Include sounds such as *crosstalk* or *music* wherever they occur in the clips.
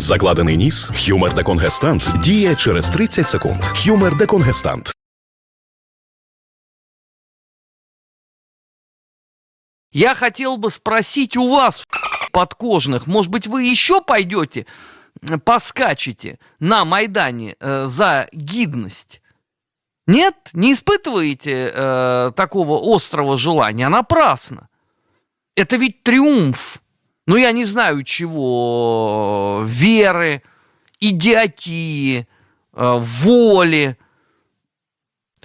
Закладений ніс Хюмер деконгестант діє через 30 секунд. Хюмер деконгестант. Я хотел бы спросить у вас, подкожных, может быть, вы еще пойдете, э, поскачете на Майдане э, за гидность? Нет? Не испытываете э, такого острого желания? Напрасно. Это ведь триумф. Ну, я не знаю чего. Веры, идиотии, э, воли,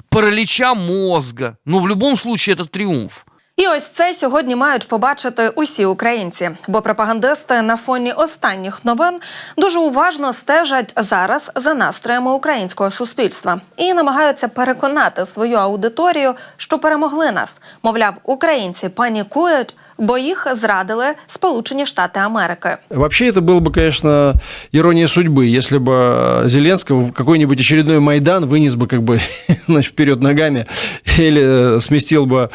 паралича мозга. Ну, в любом случае, это триумф. І ось це сьогодні мають побачити усі українці, бо пропагандисти на фоні останніх новин дуже уважно стежать зараз за настроями українського суспільства і намагаються переконати свою аудиторію, що перемогли нас. Мовляв, українці панікують, бо їх зрадили Сполучені Штати Америки. Вообще это было бы, конечно, ирония судьбы, если бы Зеленского в какой-нибудь очередной Майдан вынес бы как бы *laughs* значит, вперед ногами или сместил бы,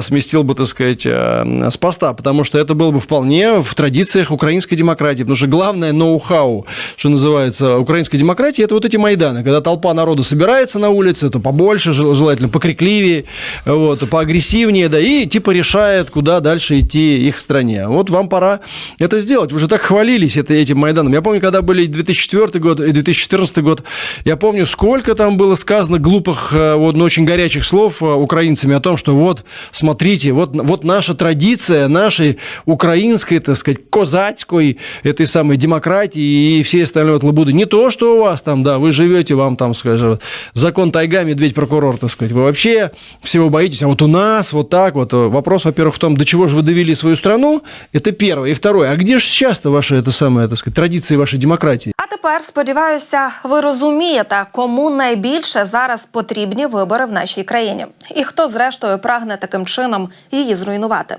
сместил бы, так сказать, э, с поста, потому что это было бы вполне в традициях украинской демократии, потому что главное ноу-хау, что называется, украинской демократии, это вот эти Майданы, когда толпа народа собирается на улице, то побольше, жел- желательно покрикливее, вот, поагрессивнее, да, и типа решает, куда дальше идти Их стране. Вот вам пора это сделать. Вы же так хвалились это, этим Майданом. Я помню, когда были 2004 год и 2014 год, я помню, сколько там было сказано глупых, э, вот, но очень горячих слов э, украинцами о том, что вот, смотрите, вот, вот наша традиция нашей украинской, так сказать, козацкой этой самой демократии и всей остальной вот лабуды. Не то, что у вас там, да, вы живете, вам там, скажем, закон тайга, медведь прокурор, так сказать. Вы вообще всего боитесь, а вот у нас вот так вот. Вопрос, во-первых, в том, до чего же вы довели свою страну, это первое. И второе, а где же сейчас-то ваша, это самое, так сказать, традиции вашей демократии? А тепер сподіваюся, ви розумієте, кому найбільше зараз потрібні вибори в нашій країні, і хто зрештою прагне таким чином її зруйнувати.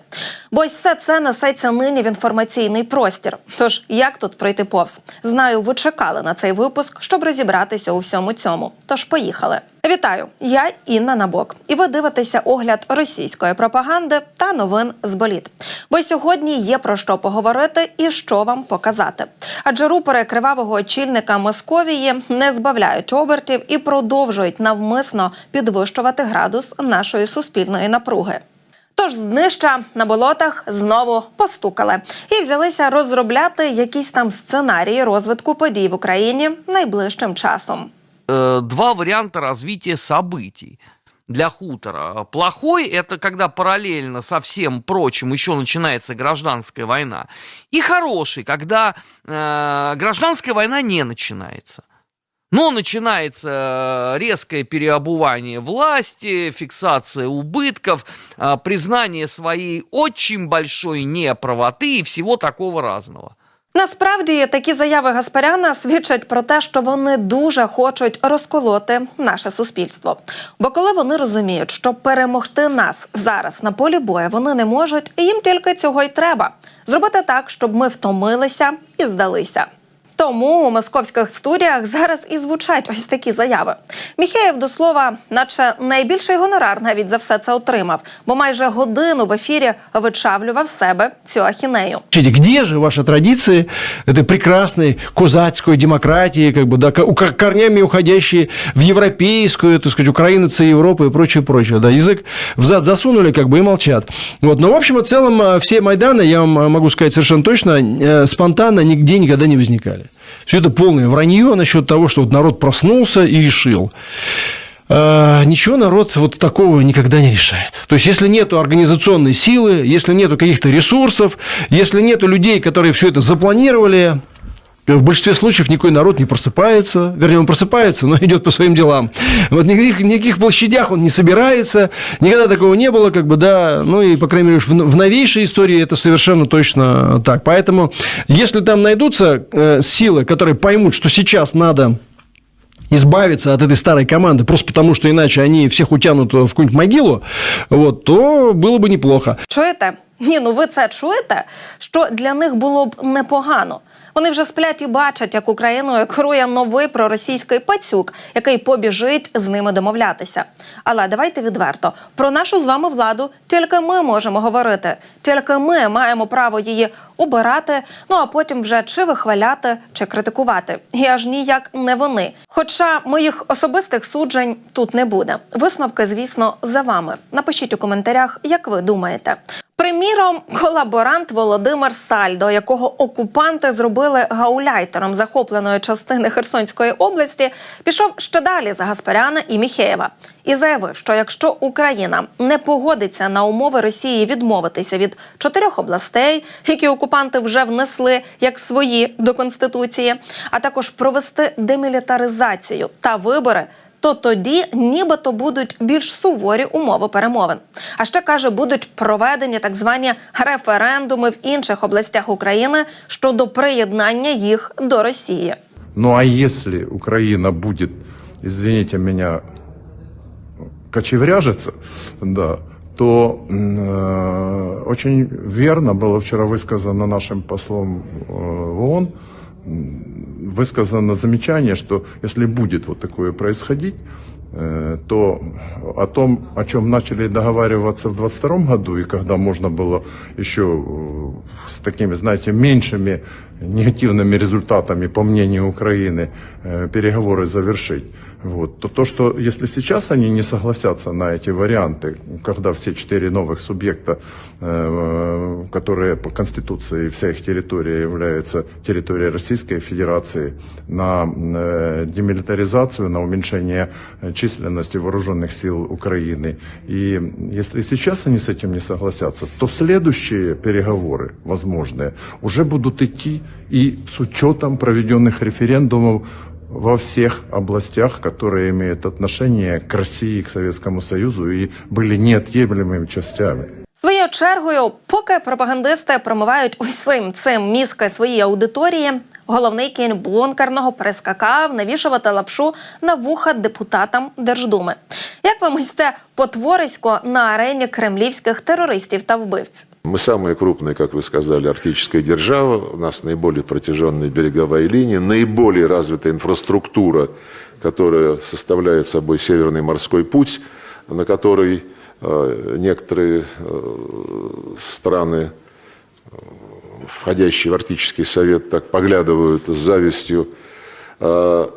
Бо все це несеться нині в інформаційний простір. Тож як тут пройти повз? Знаю, ви чекали на цей випуск, щоб розібратися у всьому цьому. Тож поїхали. Вітаю! Я Інна Набок, і ви дивитеся огляд російської пропаганди та новин з боліт. Бо сьогодні є про що поговорити і що вам показати. Адже рупори кривавого очільника Московії не збавляють обертів і продовжують навмисно підвищувати градус нашої суспільної напруги. Тож з днища на болотах знову постукали і взялися розробляти якісь там сценарії розвитку подій в Україні найближчим часом. Э, два варианта развития событий для хутора. Плохой – это когда параллельно со всем прочим еще начинается гражданская война. И хороший, когда э, гражданская война не начинается. Но начинается э, резкое переобувание власти, фиксация убытков, э, признание своей очень большой неправоты и всего такого разного. Насправді такі заяви Гаспаряна свідчать про те, що вони дуже хочуть розколоти наше суспільство. Бо коли вони розуміють, що перемогти нас зараз на полі бою вони не можуть, їм тільки цього й треба зробити так, щоб ми втомилися і здалися. Тому у московських студіях зараз і звучать ось такі заяви. Міхеєв до слова, наче найбільший гонорар навіть за все це отримав, бо майже годину в ефірі вичавлював з себе цю ахінею. Скажите, где же ваши традиции этой прекрасной козацкой демократии, как бы, да, ко- ко- корнями уходящие в европейскую, так сказать, украинцы Европы и прочее, прочее, да, язык в зад засунули, как бы, и молчат. Вот, но, в общем и целом, э, все Майданы, я вам э, могу сказать совершенно точно, э, спонтанно нигде никогда не возникали. Все это полное вранье насчет того, что вот народ проснулся и решил. Э, Ничего народ вот такого никогда не решает. То есть, если нету организационной силы, если нету каких-то ресурсов, если нету людей, которые все это запланировали, в большинстве случаев никакой народ не просыпается. Вернее, он просыпается, но *laughs* идет по своим делам. Вот никаких, никаких площадях он не собирается. Никогда такого не было, как бы, да. Ну, и, по крайней мере, в, в новейшей истории это совершенно точно так. Поэтому, если там найдутся э, силы, которые поймут, что сейчас надо избавиться от этой старой команды, просто потому что иначе они всех утянут в какую-нибудь могилу, вот, то было бы неплохо. Чуєте? Ні, ну ви це чуєте? Що для них було б непогано. Вони вже сплять і бачать, як Україною керує новий проросійський пацюк, який побіжить з ними домовлятися. Але давайте відверто про нашу з вами владу тільки ми можемо говорити. Тільки ми маємо право її обирати, ну а потім вже чи вихваляти, чи критикувати. І аж ніяк не вони. Хоча моїх особистих суджень тут не буде. Висновки, звісно, за вами. Напишіть у коментарях, як ви думаєте. Приміром, колаборант Володимир Сальдо, якого окупанти зробили гауляйтером захопленої частини Херсонської області, пішов ще далі за Гаспаряна і Міхеєва і заявив, що якщо Україна не погодиться на умови Росії відмовитися від чотирьох областей, які окупанти вже внесли як свої до конституції, а також провести демілітаризацію та вибори то тоді нібито будуть більш суворі умови перемовин. А ще каже, будуть проведені так звані референдуми в інших областях України щодо приєднання їх до Росії. Ну а если Украина будет, извините меня, кочевряжиться, да, то м, э, очень верно было вчера высказано нашим послом э, в ООН, м, высказано замечание, что если будет вот такое происходить, э, то о том, о чем начали договариваться в 22 году, и когда можно было еще э, с такими, знаете, меньшими негативными результатами, по мнению Украины, э, переговоры завершить, вот, то то, что если сейчас они не согласятся на эти варианты, когда все четыре новых субъекта, э, которые по Конституции, вся их территория является территорией Российской Федерации, на э, демилитаризацию, на уменьшение э, численности вооруженных сил Украины. И если сейчас они с этим не согласятся, то следующие переговоры возможные уже будут идти и с учетом проведенных референдумов во всех областях, которые имеют отношение к России, к Советскому Союзу и были неотъемлемыми частями. Своєю чергою, поки пропагандисти промивають усім цим мізки своїй аудиторії, головний кінь бункерного прискакав навішувати лапшу на вуха депутатам Держдуми. Як вам ось це потворисько на арені кремлівських терористів та вбивць? Мы самая крупная, как вы сказали, арктическая держава. У нас наиболее протяженная береговая линия, наиболее развитая инфраструктура, которая составляет собой Северный морской путь, на который э, некоторые э, страны, э, входящие в Арктический совет, так поглядывают с завистью. Э,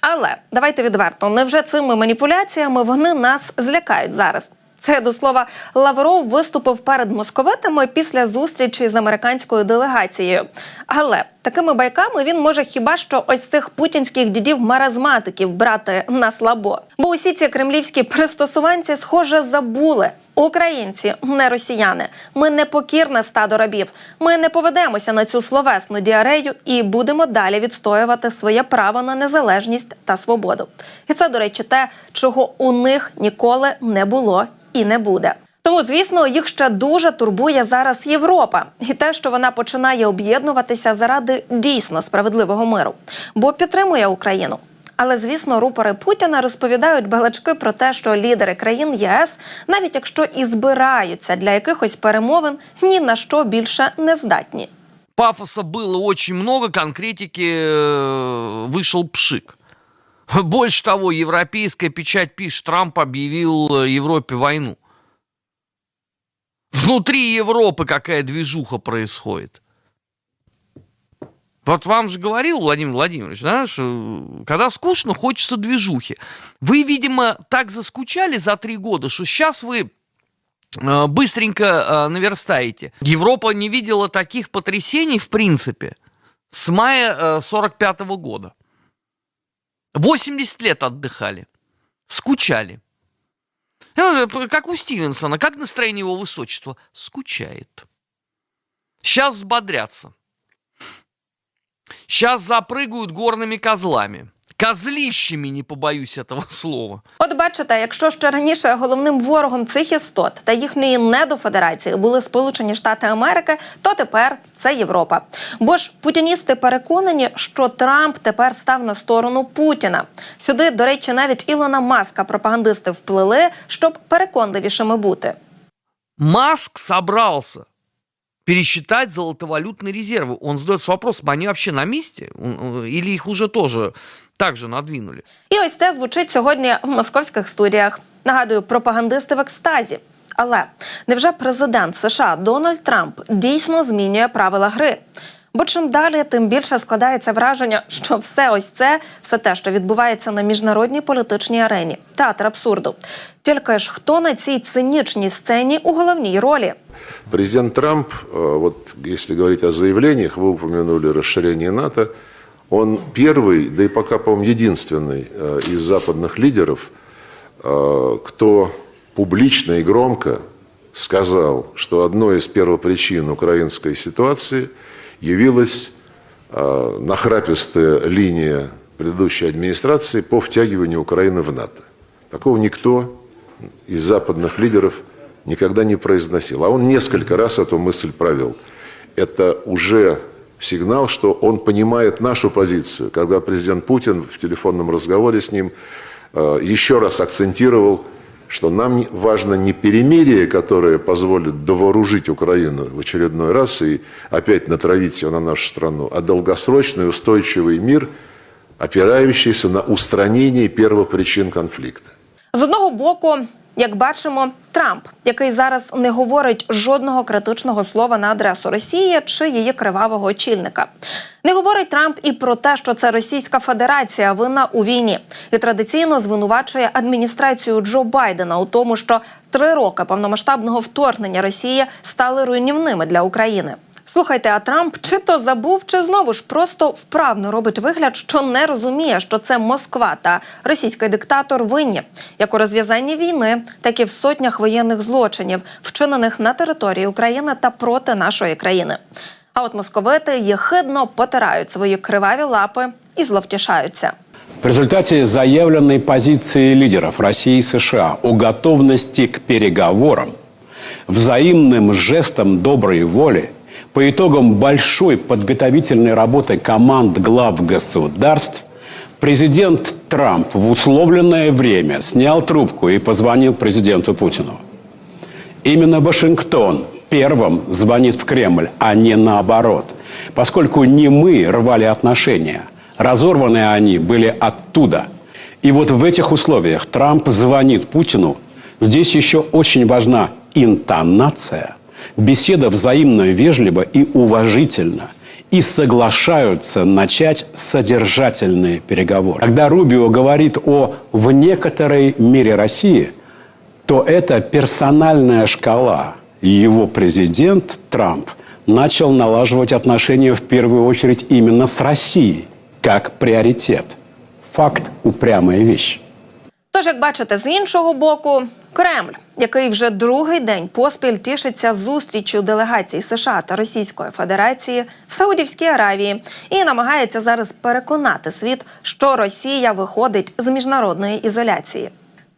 Але давайте відверто, невже цими маніпуляціями вони нас злякають зараз? Це до слова Лавров виступив перед московитами після зустрічі з американською делегацією. Але такими байками він може хіба що ось цих путінських дідів маразматиків брати на слабо. Бо усі ці кремлівські пристосуванці, схоже, забули. Українці, не росіяни. Ми не покірне стадо рабів. Ми не поведемося на цю словесну діарею і будемо далі відстоювати своє право на незалежність та свободу. І це, до речі, те, чого у них ніколи не було і не буде. Тому, звісно, їх ще дуже турбує зараз Європа і те, що вона починає об'єднуватися заради дійсно справедливого миру, бо підтримує Україну. Але звісно, рупори Путіна розповідають балачки про те, що лідери країн ЄС, навіть якщо і збираються для якихось перемовин, ні на що більше не здатні. Пафоса было очень много, конкретики э, вышел пшик. Больше того, европейская печать пишет, Трамп объявил э, Европе войну. Внутри Европы какая движуха происходит. Вот вам же говорил Владимир Владимирович, да, что когда скучно, хочется движухи. Вы, видимо, так заскучали за три года, что сейчас вы э, быстренько э, наверстаете. Европа не видела таких потрясений, в принципе, с мая э, 45 года. 80 лет отдыхали. Скучали. Э, Как у Стивенсона. Как настроение его высочества? Скучает. Сейчас взбодрятся. Сейчас запрыгают горными козлами. Козлищами, не побоюсь этого *laughs* слова. От бачите, якщо ще раніше головним ворогом цих істот та їхньої недофедерації були Сполучені Штати Америки, то тепер це Європа. Бо ж путіністи переконані, що Трамп тепер став на сторону Путіна. Сюди, до речі, навіть Ілона Маска пропагандисти вплили, щоб переконливішими бути. Маск собрался пересчитать золотовалютные резервы. Он задается вопросом, они вообще на месте? Он- Или их уже тоже так же надвинули? І ось це звучить сьогодні в московських студіях. Нагадую, пропагандисти в екстазі. Але невже президент США Дональд Трамп дійсно змінює правила гри? Бо чим далі, тим більше складається враження, що все ось це, все те, що відбувається на міжнародній політичній арені, театр абсурду. Тільки ж хто на цій цинічній сцені у головній ролі? Президент Трамп, э, вот если говорить о заявлениях, вы упомянули расширение НАТО, он первый, да и пока, по-моему, единственный э, из западных лидеров, э, кто публично и громко сказал, что одной из первопричин украинской ситуации явилась э, нахрапистая линия предыдущей администрации по втягиванию Украины в НАТО. Такого никто из западных лидеров никогда не произносил. А он несколько раз эту мысль провел. Это уже сигнал, что он понимает нашу позицию. Когда президент Путин в телефонном разговоре с ним э, еще раз акцентировал, что нам важно не перемирие, которое позволит довооружить Украину в очередной раз и опять натравить ее на нашу страну, а долгосрочный устойчивый мир, опирающийся на устранение первопричин конфликта. З одного боку, як бачимо, Трамп, який зараз не говорить жодного критичного слова на адресу Росії чи її кривавого очільника. Не говорить Трамп і про те, що це Російська Федерація винна у війні, і традиційно звинувачує адміністрацію Джо Байдена у тому, що три роки повномасштабного вторгнення Росії стали руйнівними для України. Слухайте, а Трамп чи то забув, чи знову ж просто вправно робить вигляд, що не розуміє, що це Москва та російський диктатор винні, як у розв'язанні війни, так і в сотнях воєнних злочинів, вчинених на території України та проти нашої країни. А от московити єхидно потирають свої криваві лапи і зловтішаються. В результате заявленной позиции лидеров России и США о готовности к переговорам, взаимным жестом доброй воли, по итогам большой подготовительной работы команд глав государств, президент Трамп в условленное время снял трубку и позвонил президенту Путину. Именно Вашингтон первым звонит в Кремль, а не наоборот. Поскольку не мы рвали отношения, разорваны они были оттуда. И вот в этих условиях Трамп звонит Путину. Здесь еще очень важна интонация. Беседа взаимно вежливо и уважительно. И соглашаются начать содержательные переговоры. Когда Рубио говорит о «в некоторой мере России», то это персональная шкала. Его президент Трамп начал налаживать отношения в первую очередь именно с Россией, как приоритет. Факт – упрямая вещь. Тож, як бачите, з іншого боку, Кремль, який вже другий день поспіль тішиться зустрічю делегацій США та Російської Федерації в Саудівській Аравії і намагається зараз переконати світ, що Росія виходить з міжнародної ізоляції.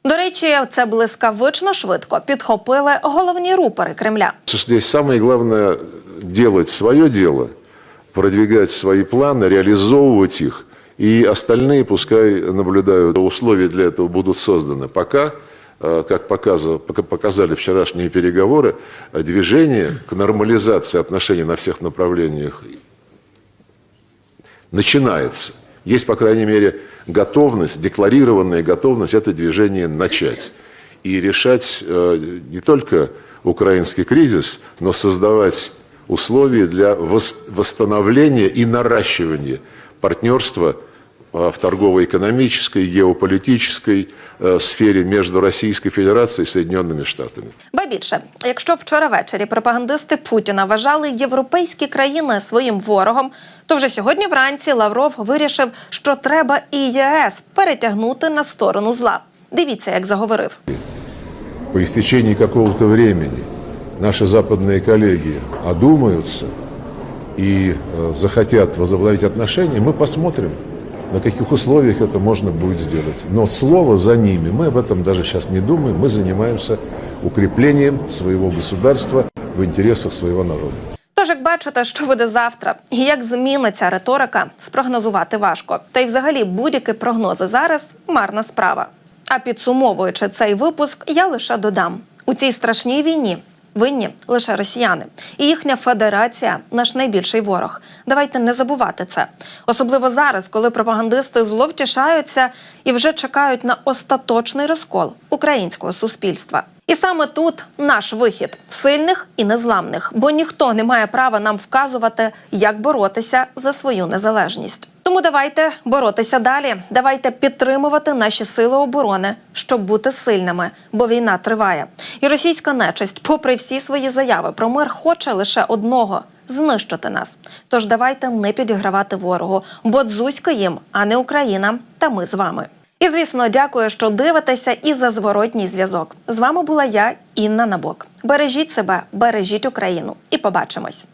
До речі, це блискавично швидко підхопили головні рупори Кремля. Здесь самое главное делать свое дело, продвигать свои планы, реализовывать их. И остальные пускай наблюдают. Условия для этого будут созданы. Пока, э, как показа- пока показали вчерашние переговоры, э, движение к нормализации отношений на всех направлениях начинается. Есть, по крайней мере, готовность, декларированная готовность это движение начать. И решать э, не только украинский кризис, но создавать условия для вос- восстановления и наращивания партнерства в торгово-экономической, геополитической э, сфере между Российской Федерацией и Соединенными Штатами. Ба більше, якщо вчора ввечері пропагандисти Путіна вважали європейські країни своїм ворогом, то вже сьогодні вранці Лавров вирішив, що треба і ЄС перетягнути на сторону зла. Дивіться, як заговорив. по истечении какого-то времени наши западные коллеги одумаются и э, захотят возобновить отношения, мы посмотрим, на каких условиях это можно будет сделать. Но слово за ними, мы об этом даже сейчас не думаем, мы занимаемся укреплением своего государства в интересах своего народа. Тож, як бачите, що буде завтра, і як зміниться риторика, спрогнозувати важко. Та й взагалі будь-які прогнози зараз марна справа. А підсумовуючи цей випуск, я лише додам: у цій страшній війні винні лише росіяни, і їхня федерація наш найбільший ворог. Давайте не забувати це, особливо зараз, коли пропагандисти зловтішаються і вже чекають на остаточний розкол українського суспільства. І саме тут наш вихід сильних і незламних, бо ніхто не має права нам вказувати, як боротися за свою незалежність. Тому давайте боротися далі. Давайте підтримувати наші сили оборони, щоб бути сильними, бо війна триває. І російська нечисть, попри всі свої заяви про мир, хоче лише одного знищити нас. Тож давайте не підігравати ворогу, бо дзузька їм, а не Україна, та ми з вами. І звісно, дякую, що дивитеся і за зворотній зв'язок. З вами була я, Інна Набок. Бережіть себе, бережіть Україну, і побачимось.